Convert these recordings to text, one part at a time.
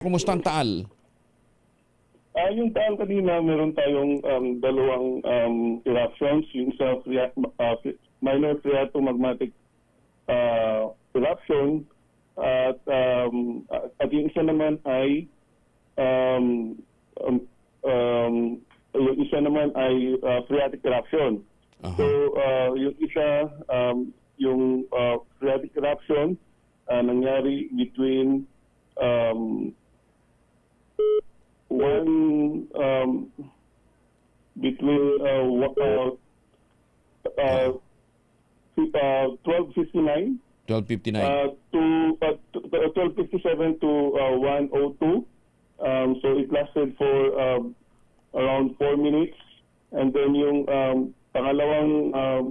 Kumusta ang Taal? Ah, yung taon kanina, meron tayong um, dalawang um, eruptions. Yung sa ah, ph- minor phreatomagmatic uh, eruption at um, at yung isa naman ay um, um, um, yung isa naman ay uh, phreatic eruption. Aha. So, uh, yung isa, um, yung uh, phreatic eruption uh, nangyari between um, one um, between uh, uh, uh, fi- uh, 1259 1259. uh, to uh, t- t- 1257 to uh, 102. Um, so it lasted for um, around 4 minutes. And then yung um, pangalawang um,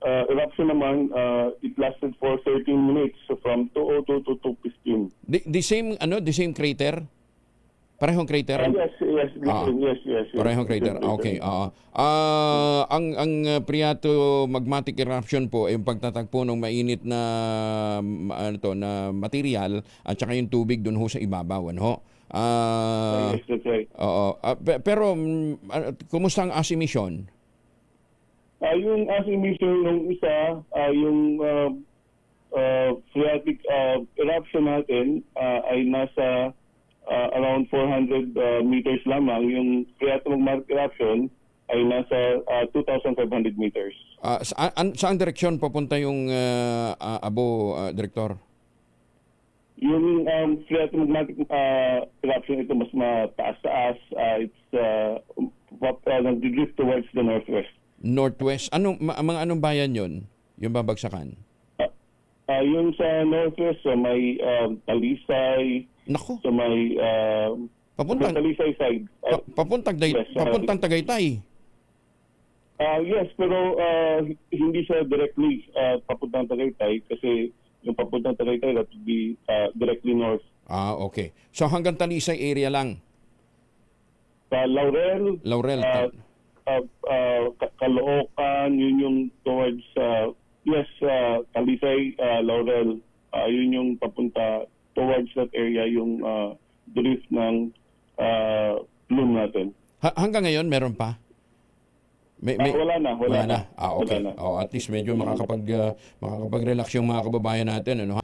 uh, eruption naman, uh, it lasted for 13 minutes. So from 202 to 215. the, the same ano, the same crater? Parehong crater? Uh, yes, yes, Ah. yes, yes, yes. Parehong crater. Ah, Okay. oo. Ah, ang ang uh, Priato magmatic eruption po ay yung pagtatagpo ng mainit na ano to na material at saka yung tubig doon ho sa ibabaw, ano? Ah, yes, that's right. oo. Ah, pe- pero ah, kumusta ang ASI mission? Ah, yung asing mission ng isa, ah, yung uh, uh, phreatic ah, eruption natin ah, ay nasa ah, around 400 ah, meters lamang. Yung phreatomagmatic eruption ay nasa ah, 2,500 meters. Ah, sa, an, saang direksyon papunta yung ah, ah, abo ah, direktor? Yung um, phreatomagmatic ah, eruption ito mas mataas-taas. Ah, it's uh, uh, nag-drift towards the northwest. Northwest. Anong ma- mga anong bayan 'yon? Yung babagsakan. Ah, yung sa northwest, sa may um, Talisay, Nako, sa may um, papuntang sa Talisay side. Pa, papuntang day, uh, papuntang Tagaytay. ah, yes, pero ah, h- hindi siya directly uh, papuntang Tagaytay kasi yung papuntang Tagaytay that would be ah, directly north. Ah, okay. So hanggang Talisay area lang. Sa Laurel, Laurel. ah, ah, ah, Ka- Caloocan, yun yung towards, ah, yes, ah, Talisay, ah, Laurel, ah, yun yung papunta towards that area, yung ah, drift ng ah, plume natin. Ha- hanggang ngayon meron pa? May, Ah, wala na, wala na. Ah, okay. Wala na. Oh, at least medyo makakapag ah, makakapag-relax yung mga kababayan natin ano.